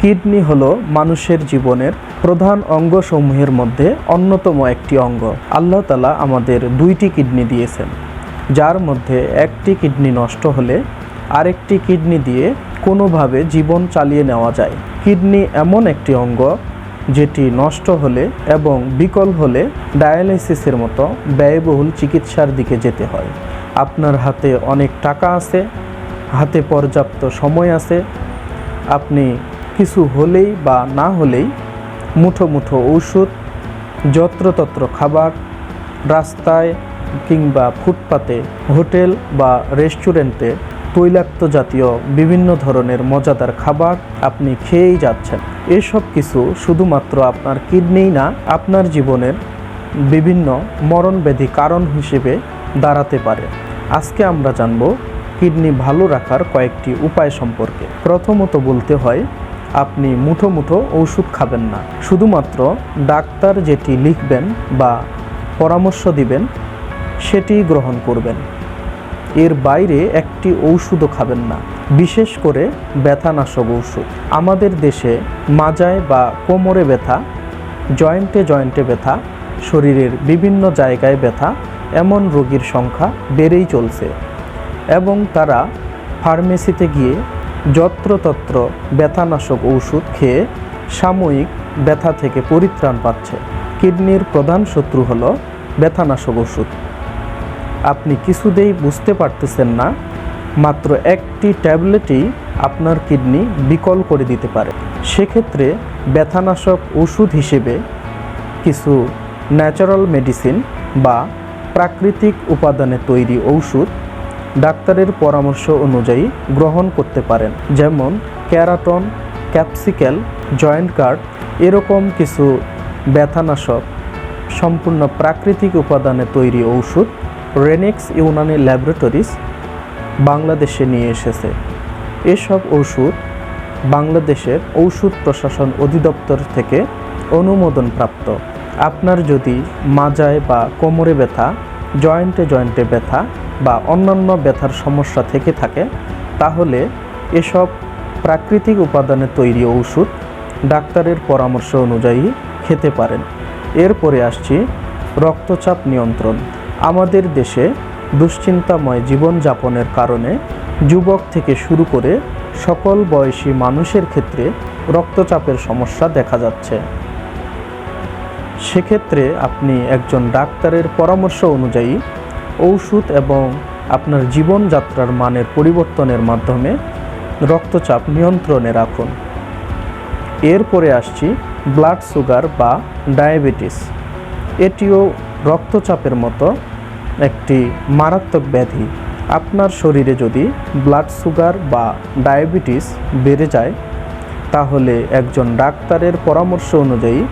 Kidney হল মানুষের জীবনের প্রধান অঙ্গসমূহের মধ্যে অন্যতম একটি অঙ্গ। আল্লাহ তালা আমাদের দুইটি কিডনি দিয়েছেন। যার মধ্যে একটি কিডনি নষ্ট হলে আরেকটি কিডনি দিয়ে কোনোভাবে জীবন চালিয়ে নেওয়া যায়। কিডনি এমন একটি অঙ্গ যেটি নষ্ট হলে এবং বিকল হলে ডায়ালাইসিসের মতো ব্যয়বহুল চিকিৎসার দিকে যেতে হয়। আপনার হাতে অনেক টাকা আছে, হাতে পর্যাপ্ত সময় আছে, আপনি কিছু হলেই বা না হলেই মুঠো মুঠো ঔষধ, যত্রতত্র খাবার, রাস্তায় কিংবা ফুটপাতে, হোটেল বা রেস্টুরেন্টে তৈলাক্ত জাতীয় বিভিন্ন ধরনের মজাদার খাবার আপনি খেয়েই যাচ্ছেন। এসব কিছু শুধুমাত্র আপনার কিডনিই না, আপনার জীবনের বিভিন্ন মরণব্যাধি কারণ হিসেবে দাঁড়াতে পারে। আজকে আমরা জানব কিডনি ভালো রাখার কয়েকটি উপায় সম্পর্কে। প্রথমত বলতে হয় আপনি মুঠো মুঠো ওষুধ খাবেন না। শুধুমাত্র ডাক্তার যেটি লিখবেন বা পরামর্শ দিবেন, সেটি গ্রহণ করবেন। এর বাইরে একটি ঔষধও খাবেন না। বিশেষ করে ব্যথানাশক ঔষধ। আমাদের দেশে মাজায় বা কোমরে ব্যথা, জয়েন্টে জয়েন্টে ব্যথা, শরীরের বিভিন্ন জায়গায় ব্যথা, এমন রোগীর সংখ্যা বেড়েই চলছে। এবং তারা ফার্মেসিতে গিয়ে যত্রতত্র ব্যথানাশক ঔষধ খেয়ে সাময়িক ব্যথা থেকে পরিত্রাণ পাচ্ছে। কিডনির প্রধান শত্রু হলো ব্যথানাশক ওষুধ আপনি কিছুতেই বুঝতে পারতেছেন না, মাত্র একটি ট্যাবলেটই আপনার কিডনি বিকল করে দিতে পারে। সেক্ষেত্রে ব্যথানাশক ওষুধ হিসেবে কিছু ন্যাচারাল মেডিসিন বা প্রাকৃতিক উপাদানে তৈরি ঔষধ ডাক্তারের পরামর্শ অনুযায়ী গ্রহণ করতে পারেন। যেমন ক্যারাটন ক্যাপসিক্যাল জয়েন্ট কার্ড, এরকম কিছু ব্যথানাশক, সম্পূর্ণ প্রাকৃতিক উপাদানে তৈরি ঔষধ রেনেক্স ইউনানি ল্যাবরেটরিজ বাংলাদেশে নিয়ে এসেছে। এসব ওষুধ বাংলাদেশের ঔষধ প্রশাসন অধিদপ্তর থেকে অনুমোদন প্রাপ্ত আপনার যদি মাজায় বা কোমরে ব্যথা, জয়েন্টে জয়েন্টে ব্যথা বা অন্যান্য ব্যথার সমস্যা থেকে থাকে, তাহলে এসব প্রাকৃতিক উপাদানে তৈরি ওষুধ ডাক্তারের পরামর্শ অনুযায়ী খেতে পারেন। এরপরে আসছি রক্তচাপ নিয়ন্ত্রণ। আমাদের দেশে দুশ্চিন্তাময় জীবনযাপনের কারণে যুবক থেকে শুরু করে সকল বয়সী মানুষের ক্ষেত্রে রক্তচাপের সমস্যা দেখা যাচ্ছে। সেক্ষেত্রে আপনি একজন ডাক্তারের পরামর্শ অনুযায়ী ঔষধ এবং আপনার জীবনযাত্রার মানের পরিবর্তনের মাধ্যমে রক্তচাপ নিয়ন্ত্রণে রাখুন। এরপরে আসছি ব্লাড সুগার বা ডায়াবেটিস। এটিও রক্তচাপের মতো একটি মারাত্মক ব্যাধি। আপনার শরীরে যদি ব্লাড সুগার বা ডায়াবেটিস বেড়ে যায়, তাহলে একজন ডাক্তারের পরামর্শ অনুযায়ী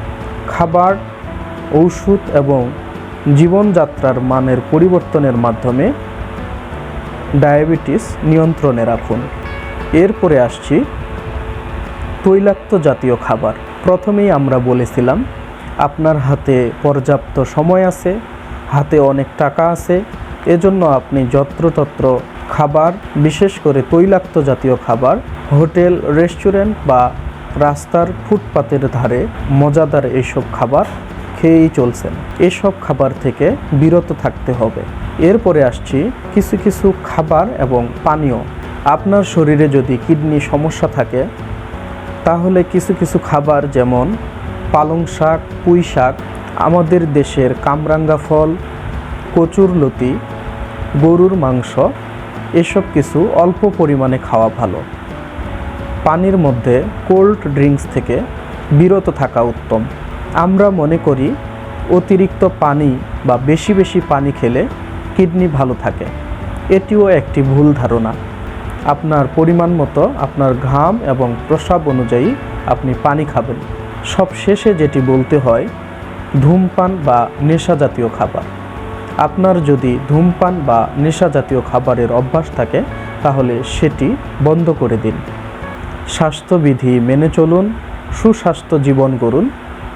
খাবার, ঔষধ এবং জীবনযাত্রার মানের পরিবর্তনের মাধ্যমে ডায়াবেটিস নিয়ন্ত্রণে রাখুন। এরপরে আসছি তৈলাক্ত জাতীয় খাবার। প্রথমেই আমরা বলেছিলাম, আপনার হাতে পর্যাপ্ত সময় আছে, হাতে অনেক টাকা আছে, এজন্য আপনি যত্রতত্র খাবার, বিশেষ করে তৈলাক্ত জাতীয় খাবার, হোটেল, রেস্টুরেন্ট বা রাস্তার ফুটপাতের ধারে মজাদার এইসব খাবার খেয়েই চলছেন। এসব খাবার থেকে বিরত থাকতে হবে। এরপরে আসছি কিছু কিছু খাবার এবং পানীয়। আপনার শরীরে যদি কিডনি সমস্যা থাকে, তাহলে কিছু কিছু খাবার যেমন পালং শাক, পুঁই শাক, আমাদের দেশের কামরাঙ্গা ফল কচুরলতি গরুর মাংস, এসব কিছু অল্প পরিমাণে খাওয়া ভালো। পানির মধ্যে কোল্ড ড্রিঙ্কস থেকে বিরত থাকা উত্তম। আমরা মনে করি অতিরিক্ত পানি বা বেশি বেশি পানি খেলে কিডনি ভালো থাকে। এটিও একটি ভুল ধারণা। আপনার পরিমাণ মতো আপনার ঘাম এবং প্রস্রাব অনুযায়ী আপনি পানি খাবেন। সব শেষে যেটি বলতে হয়, ধূমপান বা নেশা জাতীয় খাবার। আপনার যদি ধূমপান বা নেশা জাতীয় খাবারের অভ্যাস থাকে, তাহলে সেটি বন্ধ করে দিন। স্বাস্থ্যবিধি মেনে চলুন, সুস্বাস্থ্য জীবন গড়ুন।